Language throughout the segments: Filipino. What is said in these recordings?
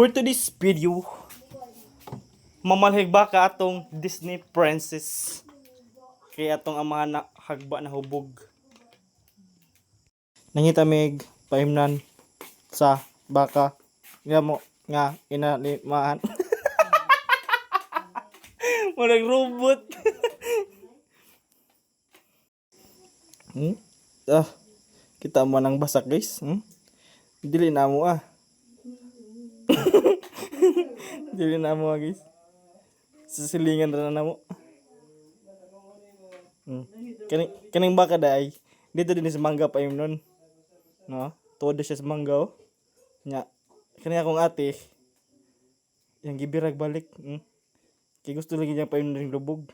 For today's video, mamalhig ba ka atong Disney princess? Kaya atong mga na, hagba na hubog. Nangita mig paimnan sa baka nga mo nga inalimaan. Murag robot. hmm? Ah, kita mo nang basak guys. Hmm? Dili na mo ah. Dili na mo guys. Sisilingan na na mo. Hmm. Kaning kaning baka dai. Dito din sa mangga pa nun. No? Todo siya sa mangga oh. Nya. Kani akong ate. Yang gibirag balik. Hmm. Kaya gusto lagi niya pa ng lubog.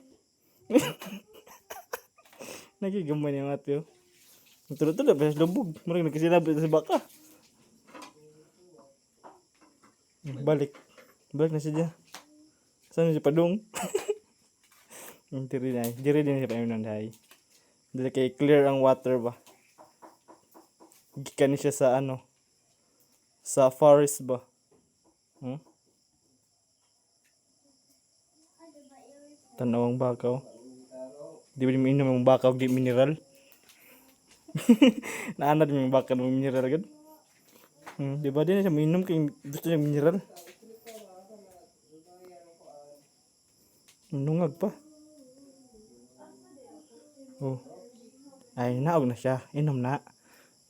Nagigamay niya ang ate oh. Tulad-tulad pa sa lubog. Marang nagkasinabi sa baka. Balik. Balik na siya. Saan siya padung? Diri na. Diri din siya painom dahi. Dili kay clear ang water ba. Gikan siya sa ano. Sa forest ba. Hmm? Tanawang bakaw. Di ba minum ang bakaw di mineral? Naanad mo yung baka ng mineral agad. Hmm, di ba din siya minum kay gusto niya mineral. Nungag pa. Oh. Ay, naog na siya. Inom na.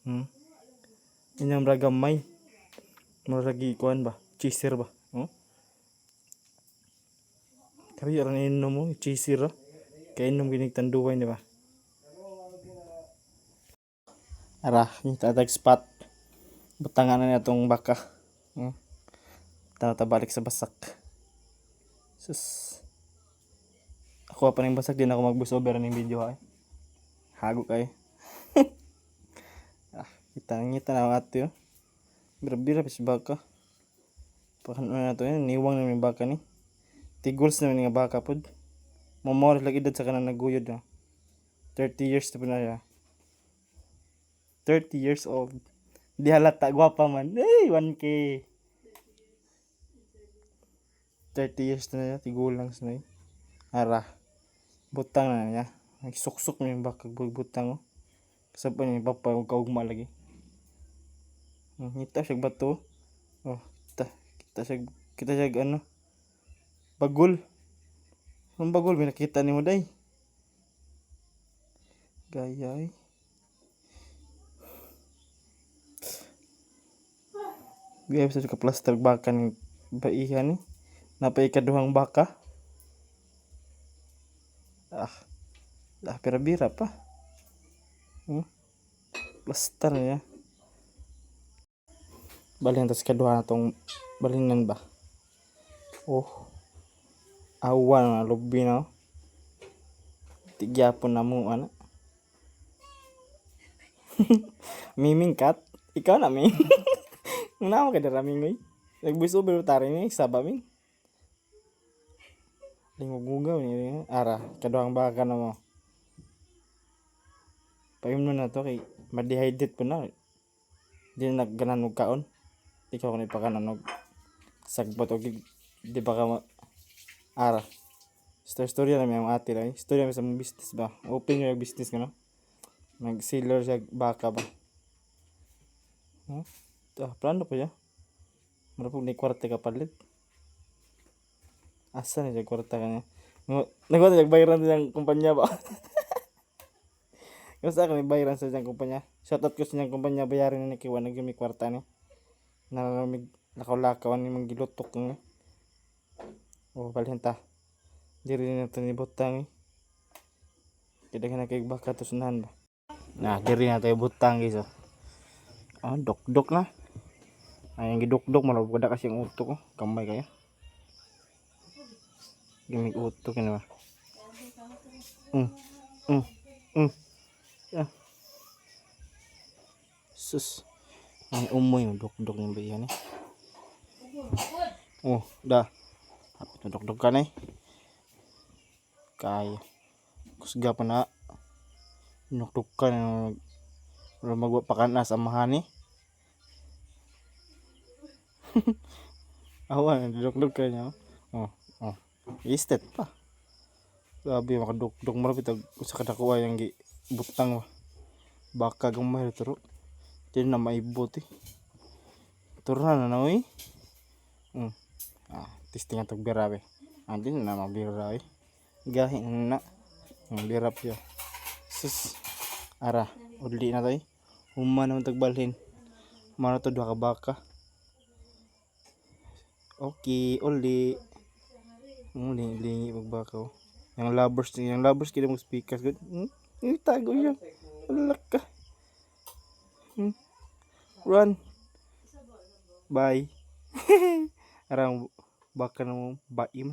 Hmm. Inyong ragamay. Maragi kuan ba? Cheeser ba? Oh. Kaya rin inom mo, cheeser. Kaya inom ginig tanduay, di ba? Ara, yung tatag spot. Butangan na itong baka. Hmm. Tanatabalik sa basak. Sus. Ako pa rin basak din ako mag over ng video ay. Hago kay. ah, kita ngita na ate oh. Bira-bira pa si baka. Pakan na to yan, niwang na yung baka ni. Tiguls na nga baka pod. Mamor lagi edad sa kanang naguyod na. 30 years na po na siya. 30 years old. Di halata, gwapa man. Hey, 1K. 30 years na niya, tigulang sa na Ara. Butang na niya. Nagsuksok na yung bakag butang oh. Kasapa niya, papa, huwag kaugma lagi. Hmm, Kita siya bato. Oh, kita, kita siya, kita siya ano. Bagol. Ang bagol, may nakita ni mo day. Gayay. Gaya sa ka plaster baka ni baihan ni. Napay ikaduhang baka. Ah. Lah pira-bira pa. Hmm? Plaster niya. Balhin tas kaduha na tong balinan ba. Oh. Awan na lubi na. oh. Tigyapon na mo ana. Miming kat. Ikaw na ming. Nama ka dara ming. Nagbuso pero tari ni saba ming. Lingog-ugaw ni ara kaduhang baka na mo. Payum na to kay ma-dehydrate po na. Di na nagganan og kaon. Ikaw ko ni pakanan og sagbot og di ba ka ma ara. Story story na may ate lang. Story na sa mong business ba. Open yung business ka no. Nag-sealer siya baka ba. Huh? Ah, plano pa siya. Marapog ni kwarta ka palit. Asa na siya kwarta ka niya? Nagwata siya bayaran sa siyang kumpanya ba? Kasi ako may bayaran sa siyang kumpanya. Shoutout ko sa siyang kumpanya bayaran na nakiwa na may kwarta niya. Nalamig lakaw-lakaw ni mga gilutok niya. Oh, balhin ta. Di rin na ito ni butang eh. Kaya ka na kay baka to sunahan ba? Nah, di rin na tayo butang guys oh. Ah, dok-dok na. Ay, ang gidok-dok, marapog kada kasi ang utok ko. Kamay kaya. Gimig utok yun ba? Mm, mm, mm. Yeah. Sus. Ay, umoy yung dok-dok yung bayan eh. Oh, dah. Hapit na dok-dok ka na eh. Kaya. Kusga pa na. Nukdok ka na. Magwa pa ka na sa. Awan, dudok-duk ka niya. Oh, oh. Istet pa. Sabi makaduk-duk mo rapit usa ka dako yang gi butang ba. Baka gamay turo. Di na maibot eh. Turo na na oy. Hmm. Ah, testing atog birabe. Ah, di na mabira eh. Gahi na. Ang birap yo. Sus. Ara, uli na tayo. Huma naman tagbalhin. Mano to duha ka baka. Okay, uli. Uli, lingi magbaka oh. Yang lovers, yang lovers kita mo speakers good. Hmm? Yung tago yun. Wala ka. Hmm? Run. Bye. Arang baka na mo baim.